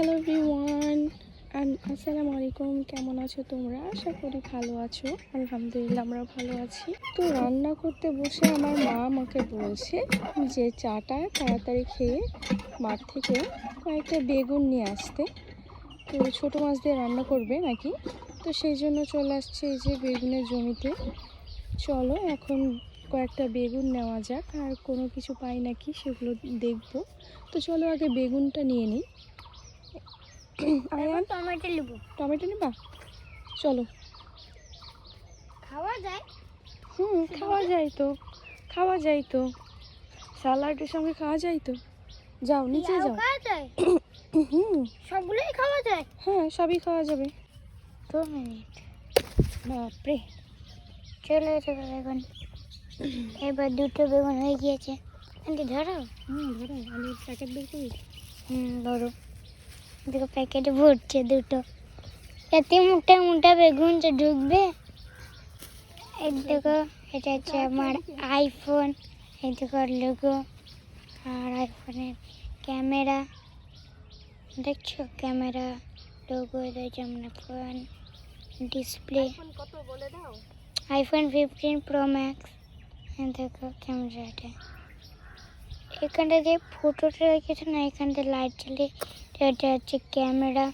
Hello everyone আসসালামু আলাইকুম কেমন আছো তোমরা? আশা করি ভালো আছো। আলহামদুলিল্লাহ আমরা ভালো আছি। তো রান্না করতে বসে আমার মা আমাকে বলছে যে চাটা তাড়াতাড়ি খেয়ে মাঠ থেকে কয়েকটা বেগুন নিয়ে আসতে। তো ছোটো মাছ দিয়ে রান্না করবে নাকি? তো সেই জন্য চলে আসছে এই যে বেগুনের জমিতে। চলো, এখন কয়েকটা বেগুন নেওয়া যাক। আর কোনো কিছু পাই নাকি সেগুলো দেখব। তো চলো আগে বেগুনটা নিয়ে নিই। আয়ান টমেটো নেব। টমেটো নেবা? চলো। খাওয়া যায়। হুম খাওয়া যায় তো। খাওয়া যায় তো। স্যালাডের সঙ্গে খাওয়া যায় তো। যাও নিচে যাও। হুম। সবগুলোই খাওয়া যায়? হ্যাঁ সবই খাওয়া যাবে। দু মিনিট। বাপরে। চলে এসে বেগুন। এবার দুটো বেগুন হয়ে গিয়েছে। ধরো। হুম ধরো। আমি প্যাকেট বের করি হুম ধরো। দেখো প্যাকেটে ভরছে দুটো। এতে মোটা মোটা বেগুন যে ঢুকবে। এই দেখো এটা হচ্ছে আমার আইফোন এই দেখো লোগো আর আইফোনের ক্যামেরা দেখছ? ক্যামেরা লোগো এটা হচ্ছে আমার phone display iPhone fifteen pro max দেখো ক্যামেরাটা এখানটা যে ফটোটা রেখেছে না এখানটা লাইট জ্বলে এটা হচ্ছে ক্যামেরা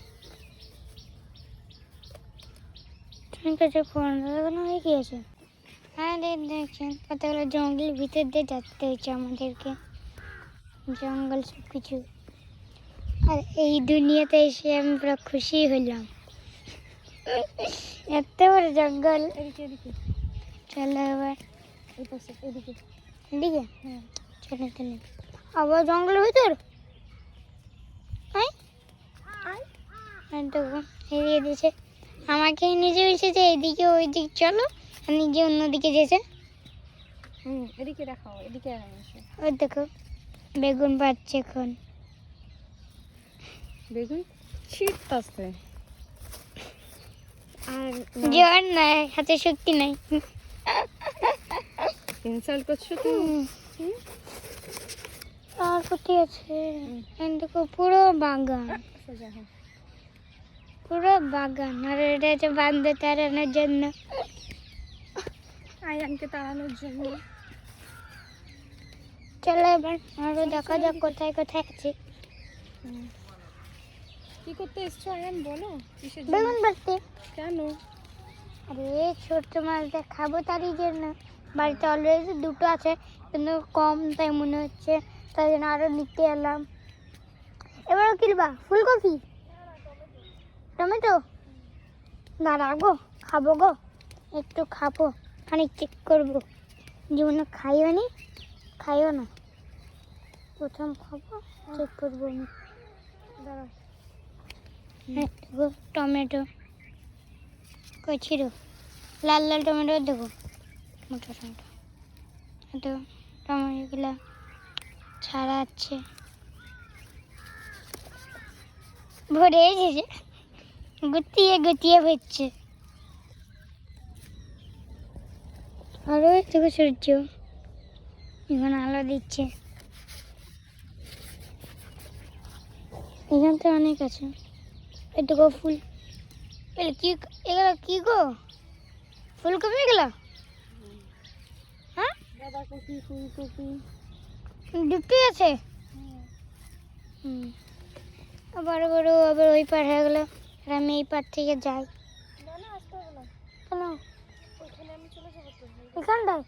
ঠিক আছে ফোন লাগানো হয়ে গিয়েছে হ্যাঁ দেখ দেখছেন কতগুলো জঙ্গলের ভিতর দিয়ে যেতে হয়েছে আমাদেরকে জঙ্গল সব কিছু আর এই দুনিয়াতে এসে আমি পুরো খুশি হলাম এত বড় জঙ্গল এদিকে এদিকে চলো এবার এই পাশে এদিকে এদিকে হ্যাঁ চলে চলে আবার জঙ্গলের ভিতর আয় আর দেখো এদিকে দিয়েছে। আমাকে নিজে বলছে যে এদিকে ওই দিক চলো আর নিজে অন্যদিকে যেছে হুম এদিকে দেখাও এদিকে ওই দেখো বেগুন পাচ্ছে এখন। বেগুন? ছিটতাছে আর জ্বর নাই হাতে শক্তি নাই। ইনসাল্ট করছ তো? আর কোথায় আছে। পুরো বাগান। সোজা হ্যাঁ। পুরো বাগান। আর এটা হচ্ছে বান্ধে তাড়ানোর জন্য। আয়ানকে তাড়ানোর জন্য। চলো এবার আরও দেখা যাক কোথায় কোথায় আছে। কি করতে এসছো আয়ান? বলো বেগুন বাড়তে কেন? আরে ছোট্ট মাছটা খাব তারই জন্য। বাড়িতে অলরেডি দুটো আছে কিন্তু কম তাই মনে হচ্ছে। তাই জন্য আরও নিতে এলাম। এবারও কিনবা? ফুলকপি? টমেটো? না রাখব খাব গো একটু খাব খানিক চেক করব। জীবনে খাইও নি খাইও না। প্রথম খাব চেক করব আমি। দাঁড়াও হ্যাঁ, টমেটো। কচির লাল লাল টমেটো দেবো। মোটা টমেটো। তো টমেটোগুলো ছাড়াচ্ছে ভরে এসেছে। গুটিয়ে গুটিয়ে হচ্ছে আরও দেখো সূর্য। এখন আলো দিচ্ছে। এখান থেকে অনেক আছে। এটুকু ফুল। এগুলো কি এগুলো কি গো? ফুলকপি এগুলো? হ্যাঁ? বাঁধাকপি ফুলকপি। দুটোই আছে? হুম। আবার বড় আবার ওই পার হয়ে গেলো। আর আমি এই পার থেকে যাই। এখানটায়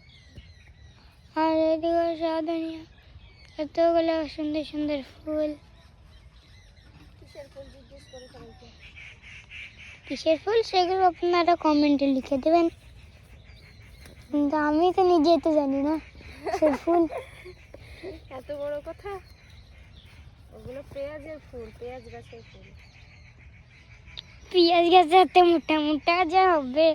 আর এদিকে সাবধানিয়া এতগুলো সুন্দর সুন্দর ফুল। কিসের ফুল সেগুলো আপনারা কমেন্টে লিখে দেবেন। কিন্তু আমি তো নিজে তো জানি না সে ফুল। এত বড় কথা? ওগুলো পেঁয়াজের ফুল পেঁয়াজ গাছের ফুল। পেঁয়াজ গাছ এত মোটা মোটা যা হবে।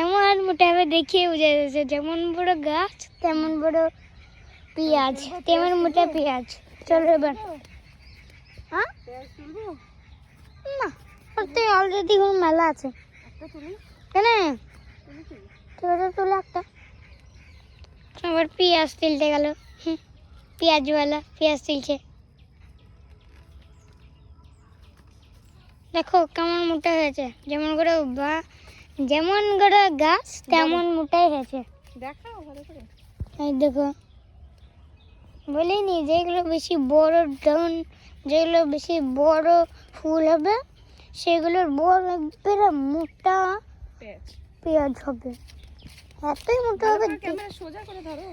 এমন মোটা হবে দেখিয়ে বোঝা যাচ্ছে, যেমন বড় গাছ, তেমন বড় পেঁয়াজ, তেমন মোটা পেঁয়াজ। চলো এবার। হ্যাঁ? না ওতে অলরেডি কোনো মেলা আছে। কেন? কি তুলে একটা। আবার পেঁয়াজ তুলতে গেল। পেঁয়াজওয়ালা, পেঁয়াজ তুলছে। দেখো কেমন মোটা হয়েছে। যেমন করে বা যেমন করে গাছ তেমন মোটাই হয়েছে। দেখাও ভালো করে। এই দেখো বলিনি যেগুলো বেশি বড় ডাউন যেগুলো বেশি বড় ফুল হবে সেগুলোর বড় একবারে মোটা পেঁয়াজ। হবে। এতই মোটা হবে সোজা করে ধরো।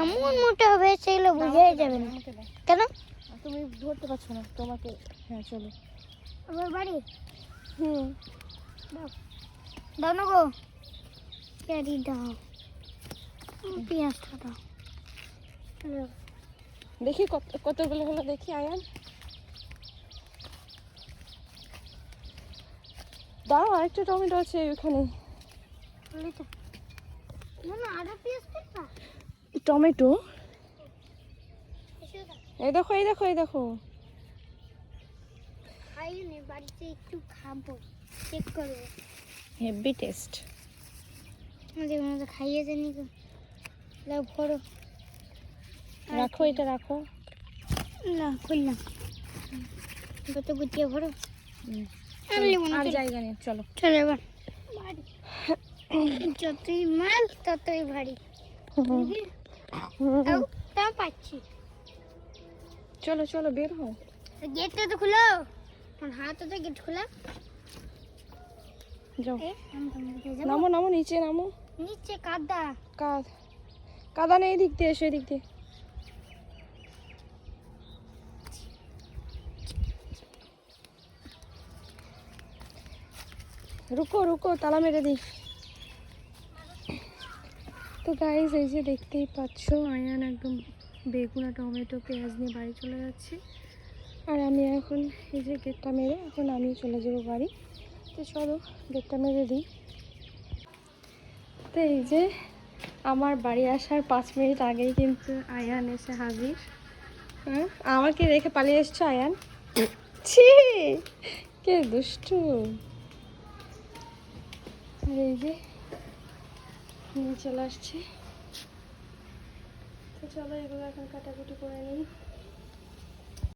এমন মোটা হবে সেগুলো বোঝাই যাবে না। কেন? তুমি ধরতে পারছ না তোমাকে হ্যাঁ চলো। আমার বাড়ি? হুম। দাও। দাও না গো। পেঁয়াজি দাও। পেঁয়াজটা দাও। দাও। দেখি কত কতগুলো হলো দেখি আয়ান। দাও আরেকটা টমেটো আছে ওখানে টমেটো? এই দেখো এই দেখো এই দেখো। খাইনি বাড়িতে একটু খাব চেক করব। হেভি টেস্ট আমাদের তো। লাও ভরো। রাখো এটা রাখো। না খুললাম কত গুটিয়ে ভরো। আর। জায়গা নেই চলো। চলো এবার। যতই মাল ততই ভারী তা পাচ্ছি। চলো চলো বের হও। গেটটা তো খুলো। হাতে গেট খোলা। যাও। দিকে। নামো নামো নিচে নামো। নিচে কাদা। কাদ। কাদা নেই দিক দিয়ে এসো এদিক দিয়ে। রুকো রুকো তালা মেরে দিই। তো গাইজ এই যে দেখতেই পাচ্ছ আয়ান একদম বেগুন আর টমেটো পেঁয়াজ নিয়ে বাড়ি চলে যাচ্ছে। আর আমি এখন এই যে গেটটা মেরে এখন আমি চলে যাব বাড়ি। তো চলো, গেটটা মেরে দিই। তো এই যে আমার বাড়ি আসার পাঁচ মিনিট আগেই কিন্তু আয়ান এসে হাজির। হ্যাঁ? আমাকে রেখে পালিয়ে এসছো আয়ান? ছি! কে দুষ্টু। আর এই যে চলে আসছি। তো চলো এগুলো এখন কাটাকুটি করে নিই।